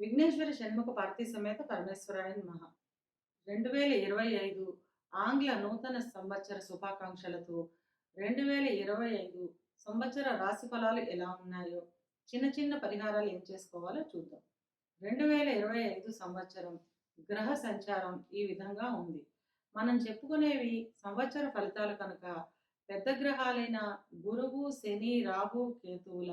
విఘ్నేశ్వర షణ్ముఖ పార్థి సమేత పరమేశ్వరాయ మహా రెండు వేల ఇరవై ఐదు ఆంగ్ల నూతన సంవత్సర శుభాకాంక్షలతో రెండు వేల ఇరవై ఐదు సంవత్సర రాశి ఫలాలు ఎలా ఉన్నాయో చిన్న చిన్న పరిహారాలు ఏం చేసుకోవాలో చూద్దాం. రెండు వేల ఇరవై ఐదు సంవత్సరం గ్రహ సంచారం ఈ విధంగా ఉంది. మనం చెప్పుకునేవి సంవత్సర ఫలితాలు కనుక పెద్ద గ్రహాలైన గురువు శని రాహు కేతువుల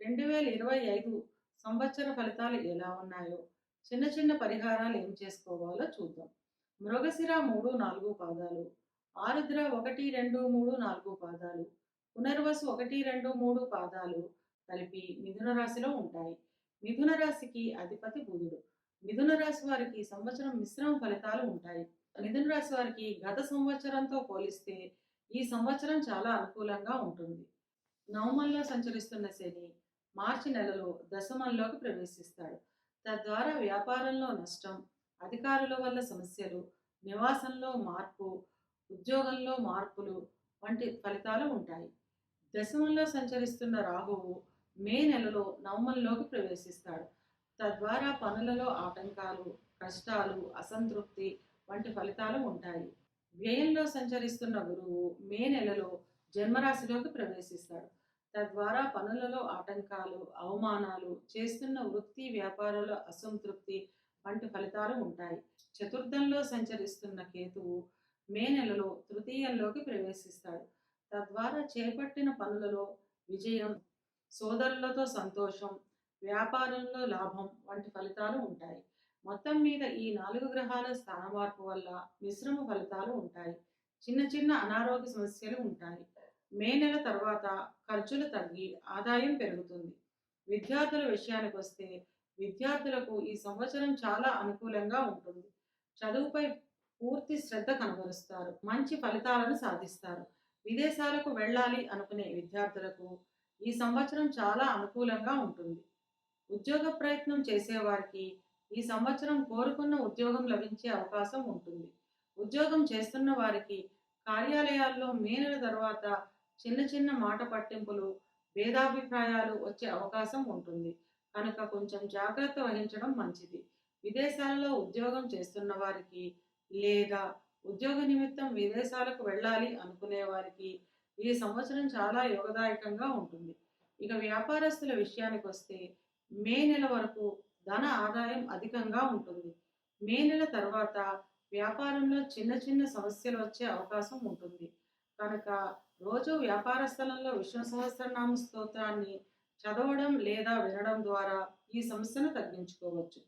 రెండు వేల ఇరవై ఐదు సంవత్సర ఫలితాలు ఎలా ఉన్నాయో చిన్న చిన్న పరిహారాలు ఏం చేసుకోవాలో చూద్దాం. మృగశిర మూడు నాలుగు పాదాలు ఆరుద్ర ఒకటి రెండు మూడు నాలుగు పాదాలు పునర్వసు ఒకటి రెండు మూడు పాదాలు కలిపి మిథున రాశిలో ఉంటాయి. మిథున రాశికి అధిపతి బుధుడు. మిథున రాశి వారికి సంవత్సరం మిశ్రమ ఫలితాలు ఉంటాయి. మిథున రాశి వారికి గత సంవత్సరంతో పోలిస్తే ఈ సంవత్సరం చాలా అనుకూలంగా ఉంటుంది. నవమంలో సంచరిస్తున్న శని మార్చి నెలలో దశమంలోకి ప్రవేశిస్తాడు. తద్వారా వ్యాపారంలో నష్టం అధికారుల వల్ల సమస్యలు నివాసంలో మార్పు ఉద్యోగంలో మార్పులు వంటి ఫలితాలు ఉంటాయి. దశమంలో సంచరిస్తున్న రాహువు మే నెలలో నవమంలోకి ప్రవేశిస్తాడు. తద్వారా పనులలో ఆటంకాలు కష్టాలు అసంతృప్తి వంటి ఫలితాలు ఉంటాయి. వ్యయంలో సంచరిస్తున్న గురువు మే నెలలో జన్మరాశిలోకి ప్రవేశిస్తాడు. తద్వారా పనులలో ఆటంకాలు అవమానాలు చేస్తున్న వృత్తి వ్యాపారాల అసంతృప్తి వంటి ఫలితాలు ఉంటాయి. చతుర్థంలో సంచరిస్తున్న కేతువు మే నెలలో తృతీయంలోకి ప్రవేశిస్తాడు. తద్వారా చేపట్టిన పనులలో విజయం సోదరులతో సంతోషం వ్యాపారంలో లాభం వంటి ఫలితాలు ఉంటాయి. మొత్తం మీద ఈ నాలుగు గ్రహాల స్థాన మార్పు వల్ల మిశ్రమ ఫలితాలు ఉంటాయి. చిన్న చిన్న అనారోగ్య సమస్యలు ఉంటాయి. మే నెల తర్వాత ఖర్చులు తగ్గి ఆదాయం పెరుగుతుంది. విద్యార్థుల విషయానికి వస్తే విద్యార్థులకు ఈ సంవత్సరం చాలా అనుకూలంగా ఉంటుంది. చదువుపై పూర్తి శ్రద్ధ కనబరుస్తారు. మంచి ఫలితాలను సాధిస్తారు. విదేశాలకు వెళ్ళాలి అనుకునే విద్యార్థులకు ఈ సంవత్సరం చాలా అనుకూలంగా ఉంటుంది. ఉద్యోగ ప్రయత్నం చేసేవారికి ఈ సంవత్సరం కోరుకున్న ఉద్యోగం లభించే అవకాశం ఉంటుంది. ఉద్యోగం చేస్తున్న వారికి కార్యాలయాల్లో మే నెల తర్వాత చిన్న చిన్న మాట పట్టింపులు భేదాభిప్రాయాలు వచ్చే అవకాశం ఉంటుంది. కనుక కొంచెం జాగ్రత్త వహించడం మంచిది. విదేశాలలో ఉద్యోగం చేస్తున్న వారికి లేదా ఉద్యోగ నిమిత్తం విదేశాలకు వెళ్ళాలి అనుకునే వారికి ఈ సంవత్సరం చాలా యోగదాయకంగా ఉంటుంది. ఇక వ్యాపారస్తుల విషయానికి వస్తే మే నెల వరకు ధన ఆదాయం అధికంగా ఉంటుంది. మే నెల తర్వాత వ్యాపారంలో చిన్న చిన్న సమస్యలు వచ్చే అవకాశం ఉంటుంది. కనుక రోజు వ్యాపార స్థలంలో విష్ణు సహస్రనామ స్తోత్రాన్ని చదవడం లేదా వినడం ద్వారా ఈ సమస్యను తగ్గించుకోవచ్చు.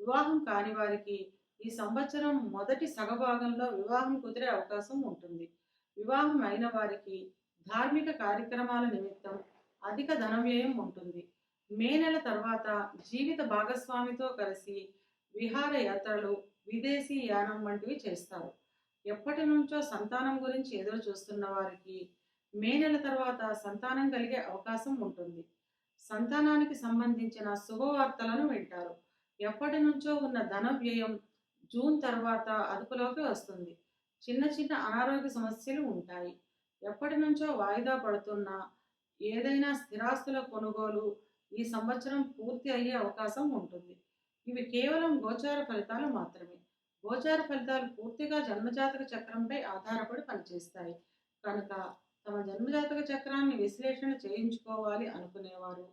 వివాహం కాని వారికి ఈ సంవత్సరం మొదటి సగభాగంలో వివాహం కుదిరే అవకాశం ఉంటుంది. వివాహం అయిన వారికి ధార్మిక కార్యక్రమాల నిమిత్తం అధిక ధన వ్యయం ఉంటుంది. మే నెల తర్వాత జీవిత భాగస్వామితో కలిసి విహారయాత్రలు విదేశీ యానం వంటివి చేస్తారు. ఎప్పటి నుంచో సంతానం గురించి ఎదురు చూస్తున్న వారికి మే నెల తర్వాత సంతానం కలిగే అవకాశం ఉంటుంది. సంతానానికి సంబంధించిన శుభవార్తలను వింటారు. ఎప్పటి నుంచో ఉన్న ధన వ్యయం జూన్ తర్వాత అదుపులోకి వస్తుంది. చిన్న చిన్న అనారోగ్య సమస్యలు ఉంటాయి. ఎప్పటి నుంచో వాయిదా పడుతున్న ఏదైనా స్థిరాస్తుల కొనుగోలు ఈ సంవత్సరం పూర్తి అయ్యే అవకాశం ఉంటుంది. ఇవి కేవలం గోచార ఫలితాలు మాత్రమే. గోచార ఫలితాలు పూర్తిగా జన్మజాతక చక్రంపై ఆధారపడి పనిచేస్తాయి. కనుక తమ జన్మజాతక చక్రాన్ని విశ్లేషణ చేయించుకోవాలి అనుకునేవారు.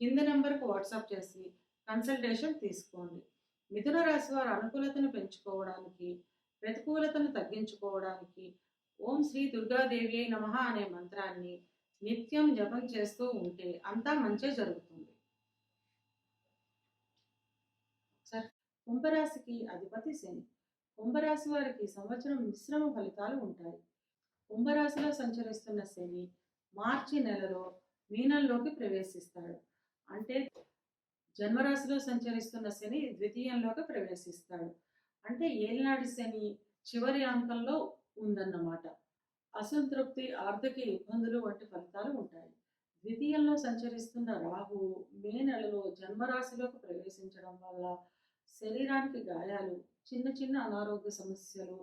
కింద నెంబర్కు వాట్సాప్ చేసి కన్సల్టేషన్ తీసుకోండి. మిథున రాశి వారు అనుకూలతను పెంచుకోవడానికి ప్రతికూలతను తగ్గించుకోవడానికి ఓం శ్రీ దుర్గాదేవి అయి నమ అనే మంత్రాన్ని నిత్యం జపం చేస్తూ ఉంటే అంతా మంచే జరుగుతుంది. కుంభరాశికి అధిపతి శని. కుంభరాశి వారికి సంవత్సరం మిశ్రమ ఫలితాలు ఉంటాయి. కుంభరాశిలో సంచరిస్తున్న శని మార్చి నెలలో మీనంలోకి ప్రవేశిస్తాడు. అంటే జన్మరాశిలో సంచరిస్తున్న శని ద్వితీయంలోకి ప్రవేశిస్తాడు. అంటే ఏలినాటి శని చివరి అంకంలో ఉందన్నమాట. అసంతృప్తి ఆర్థిక ఇబ్బందులు వంటి ఫలితాలు ఉంటాయి. ద్వితీయంలో సంచరిస్తున్న రాహు మే నెలలో జన్మరాశిలోకి ప్రవేశించడం వల్ల శరీరానికి గాయాలు చిన్న చిన్న అనారోగ్య సమస్యలు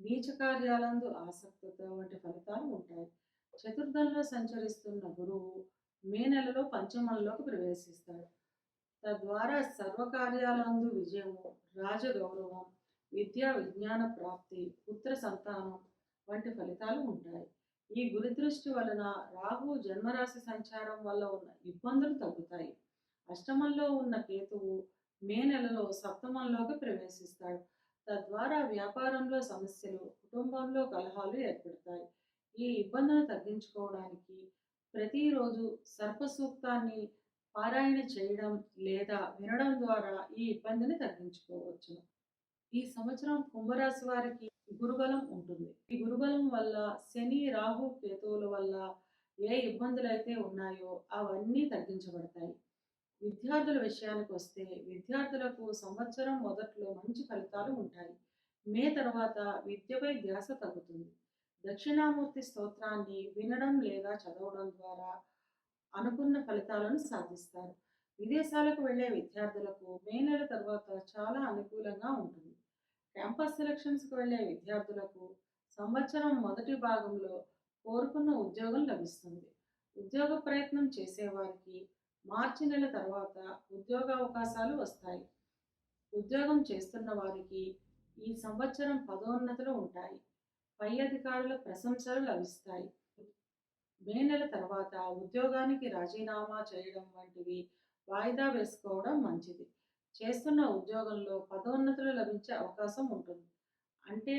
నీచ కార్యాలందు ఆసక్తత వంటి ఫలితాలు ఉంటాయి. చతుర్థంలో సంచరిస్తున్న గురువు మే నెలలో పంచమంలోకి ప్రవేశిస్తాడు. తద్వారా సర్వకార్యాలందు విజయము రాజగౌరవం విద్యా విజ్ఞాన ప్రాప్తి పుత్ర సంతానం వంటి ఫలితాలు ఉంటాయి. ఈ గురుదృష్టి వలన రాహు జన్మరాశి సంచారం వల్ల ఉన్న ఇబ్బందులు తగ్గుతాయి. అష్టమంలో ఉన్న కేతువు మే నెలలో సప్తమంలోకి ప్రవేశిస్తాడు. తద్వారా వ్యాపారంలో సమస్యలు కుటుంబంలో కలహాలు ఏర్పడతాయి. ఈ ఇబ్బందులు తగ్గించుకోవడానికి ప్రతిరోజు సర్ప సూక్తాన్ని పారాయణ చేయడం లేదా వినడం ద్వారా ఈ ఇబ్బందిని తగ్గించుకోవచ్చు. ఈ సంవత్సరం కుంభరాశి వారికి గురుబలం ఉంటుంది. ఈ గురుబలం వల్ల శని రాహు కేతువుల వల్ల ఏ ఇబ్బందులు అయితే ఉన్నాయో అవన్నీ తగ్గించబడతాయి. విద్యార్థుల విషయానికి వస్తే విద్యార్థులకు సంవత్సరం మొదట్లో మంచి ఫలితాలు ఉంటాయి. మే తర్వాత విద్యపై ధ్యాస తగ్గుతుంది. దక్షిణామూర్తి స్తోత్రాన్ని వినడం లేదా చదవడం ద్వారా అనుకున్న ఫలితాలను సాధిస్తారు. విదేశాలకు వెళ్ళే విద్యార్థులకు మే నెల తర్వాత చాలా అనుకూలంగా ఉంటుంది. క్యాంపస్ సెలక్షన్స్కి వెళ్ళే విద్యార్థులకు సంవత్సరం మొదటి భాగంలో కోరుకున్న ఉద్యోగం లభిస్తుంది. ఉద్యోగ ప్రయత్నం చేసేవారికి మార్చి నెల తర్వాత ఉద్యోగ అవకాశాలు వస్తాయి. ఉద్యోగం చేస్తున్న వారికి ఈ సంవత్సరం పదోన్నతులు ఉంటాయి. పై అధికారుల ప్రశంసలు లభిస్తాయి. మే నెల తర్వాత ఉద్యోగానికి రాజీనామా చేయడం వంటివి వాయిదా వేసుకోవడం మంచిది. చేస్తున్న ఉద్యోగంలో పదోన్నతులు లభించే అవకాశం ఉంటుంది. అంటే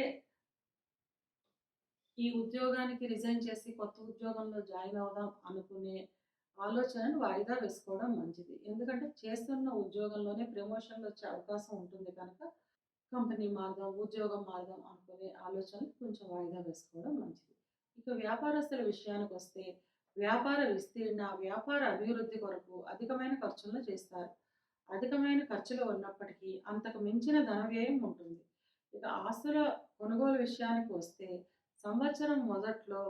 ఈ ఉద్యోగానికి రిజైన్ చేసి కొత్త ఉద్యోగంలో జాయిన్ అవుదాం అనుకునే ఆలోచనను వాయిదా వేసుకోవడం మంచిది. ఎందుకంటే చేస్తున్న ఉద్యోగంలోనే ప్రమోషన్లు వచ్చే అవకాశం ఉంటుంది కనుక కంపెనీ మార్గం ఉద్యోగం మార్గం అనుకునే ఆలోచనలు కొంచెం వాయిదా వేసుకోవడం మంచిది. ఇక వ్యాపారస్తుల విషయానికి వస్తే వ్యాపార విస్తీర్ణ వ్యాపార అభివృద్ధి కొరకు అధికమైన ఖర్చులను చేస్తారు. అధికమైన ఖర్చులు ఉన్నప్పటికీ అంతకు మించిన ధన వ్యయం ఉంటుంది. ఇక ఆస్తుల కొనుగోలు విషయానికి వస్తే సంవత్సరం మొదట్లో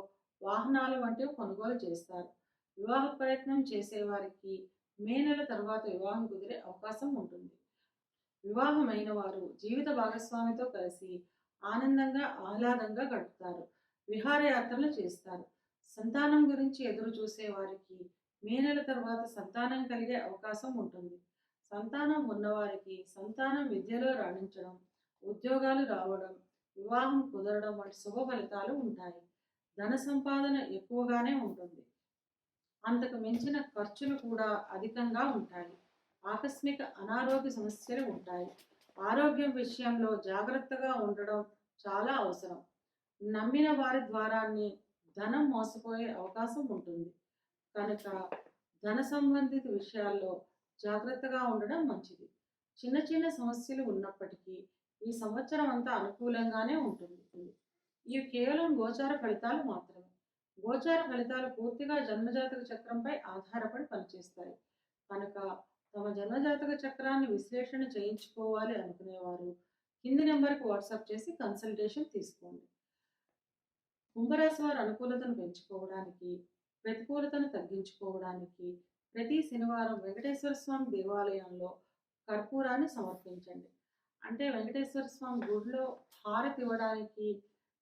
వాహనాలు వంటివి కొనుగోలు చేస్తారు. వివాహ ప్రయత్నం చేసేవారికి మే నెల తర్వాత వివాహం కుదిరే అవకాశం ఉంటుంది. వివాహమైన వారు జీవిత భాగస్వామితో కలిసి ఆనందంగా ఆహ్లాదంగా గడుపుతారు. విహారయాత్రలు చేస్తారు. సంతానం గురించి ఎదురు చూసే వారికి మే నెల తర్వాత సంతానం కలిగే అవకాశం ఉంటుంది. సంతానం ఉన్నవారికి సంతానం విద్యలో రాణించడం ఉద్యోగాలు రావడం వివాహం కుదరడం వంటి శుభ ఫలితాలు ఉంటాయి. ధన సంపాదన ఎక్కువగానే ఉంటుంది. అంతకు మించిన ఖర్చులు కూడా అధికంగా ఉంటాయి. ఆకస్మిక అనారోగ్య సమస్యలు ఉంటాయి. ఆరోగ్యం విషయంలో జాగ్రత్తగా ఉండడం చాలా అవసరం. నమ్మిన వారి ద్వారానే ధనం మోసపోయే అవకాశం ఉంటుంది. కనుక ధన సంబంధిత విషయాల్లో జాగ్రత్తగా ఉండడం మంచిది. చిన్న చిన్న సమస్యలు ఉన్నప్పటికీ ఈ సంవత్సరం అంతా అనుకూలంగానే ఉంటుంది. ఇవి కేవలం గోచార ఫలితాలు మాత్రమే. గోచార ఫలితాలు పూర్తిగా జన్మజాతక చక్రంపై ఆధారపడి పనిచేస్తాయి. కనుక తమ జన్మజాతక చక్రాన్ని విశ్లేషణ చేయించుకోవాలి అనుకునేవారు. కింది నెంబర్కి వాట్సాప్ చేసి కన్సల్టేషన్ తీసుకోండి. కుంభరాశి వారి అనుకూలతను పెంచుకోవడానికి ప్రతికూలతను తగ్గించుకోవడానికి ప్రతి శనివారం వెంకటేశ్వర స్వామి దేవాలయంలో కర్పూరాన్ని సమర్పించండి. అంటే వెంకటేశ్వర స్వామి గుడిలో హారతి ఇవ్వడానికి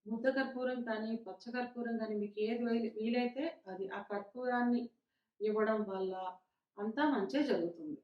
ముద్ద కర్పూరం కానీ పచ్చ కర్పూరం కానీ మీకు ఏది వీలైతే అది ఆ కర్పూరాన్ని ఇవ్వడం వల్ల అంతా మంచి జరుగుతుంది.